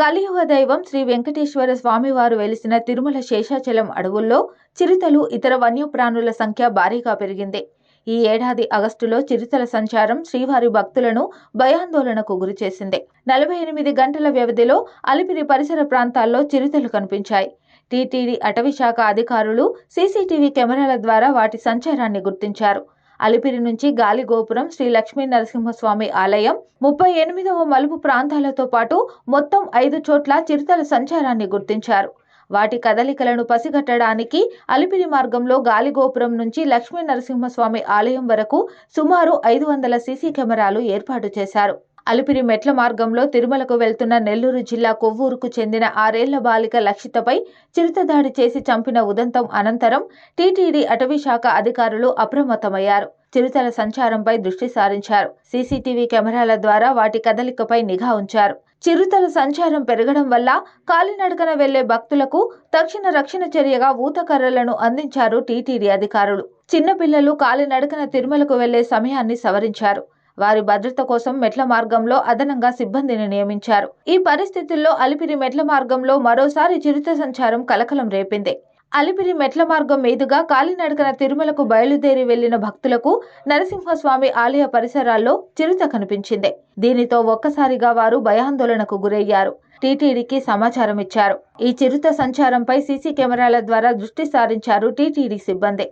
కలియుగ దైవం శ్రీ వెంకటేశ్వర స్వామివారు వెలిసిన తిరుమల శేషాచలం అడవుల్లో చిరుతలు ఇతర వన్యప్రాణుల సంఖ్య భారీగా పెరిగింది. ఈ ఏడాది ఆగస్టులో చిరుతల సంచారం శ్రీవారి భక్తులను భయాందోళనకు గురిచేసింది నలభై ఎనిమిది గంటల వ్యవధిలో అలిపిరి పరిసర ప్రాంతాల్లో చిరుతలు కనిపించాయి. టీటీడీ అటవీ శాఖ అధికారులు సీసీటీవీ కెమెరాల ద్వారా వాటి సంచారాన్ని గుర్తించారు. అలిపిరి నుంచి గాలిగోపురం శ్రీ లక్ష్మీ నరసింహస్వామి ఆలయం ముప్పై ఎనిమిదవ మలుపు ప్రాంతాలతో పాటు మొత్తం ఐదు చోట్ల చిరుతల సంచారాన్ని గుర్తించారు. వాటి కదలికలను పసిగట్టడానికి అలిపిరి మార్గంలో గాలిగోపురం నుంచి లక్ష్మీ నరసింహస్వామి ఆలయం వరకు సుమారు ఐదు వందల సీసీ కెమెరాలు ఏర్పాటు చేశారు. అలిపిరి మెట్ల మార్గంలో తిరుమలకు వెళ్తున్న నెల్లూరు జిల్లా కొవ్వూరుకు చెందిన ఆరేళ్ళ బాలిక లక్షితపై చిరుత దాడి చేసి చంపిన ఉదంతం అనంతరం టీటీడీ అటవీ శాఖ అధికారులు అప్రమత్తమయ్యారు. చిరుతల సంచారంపై దృష్టి సారించారు. సీసీటీవీ కెమెరాల ద్వారా వాటి కదలికపై నిఘా ఉంచారు. చిరుతల సంచారం పెరగడం వల్ల కాలినడకన వెళ్ళే భక్తులకు తక్షణ రక్షణ చర్యగా ఊతకర్రలను అందించారు టీటీడీ అధికారులు. చిన్నపిల్లలు కాలినడకన తిరుమలకు వెళ్ళే సమయాన్ని సవరించారు. వారి భద్రత కోసం మెట్ల మార్గంలో అదనంగా సిబ్బందిని నియమించారు. ఈ పరిస్థితుల్లో అలిపిరి మెట్ల మార్గంలో మరోసారి చిరుత సంచారం కలకలం రేపింది. అలిపిరి మెట్ల మార్గం మీదుగా కాలినడకన తిరుమలకు బయలుదేరి వెళ్ళిన భక్తులకు నరసింహస్వామి ఆలయ పరిసరాల్లో చిరుత కనిపించింది. దీనితో ఒక్కసారిగా వారు భయాందోళనకు గురయ్యారు. టీటీడీకి సమాచారం ఇచ్చారు ఈ చిరుత సంచారంపై సీసీ కెమెరాల ద్వారా దృష్టి సారించారు టీటీడీ సిబ్బంది.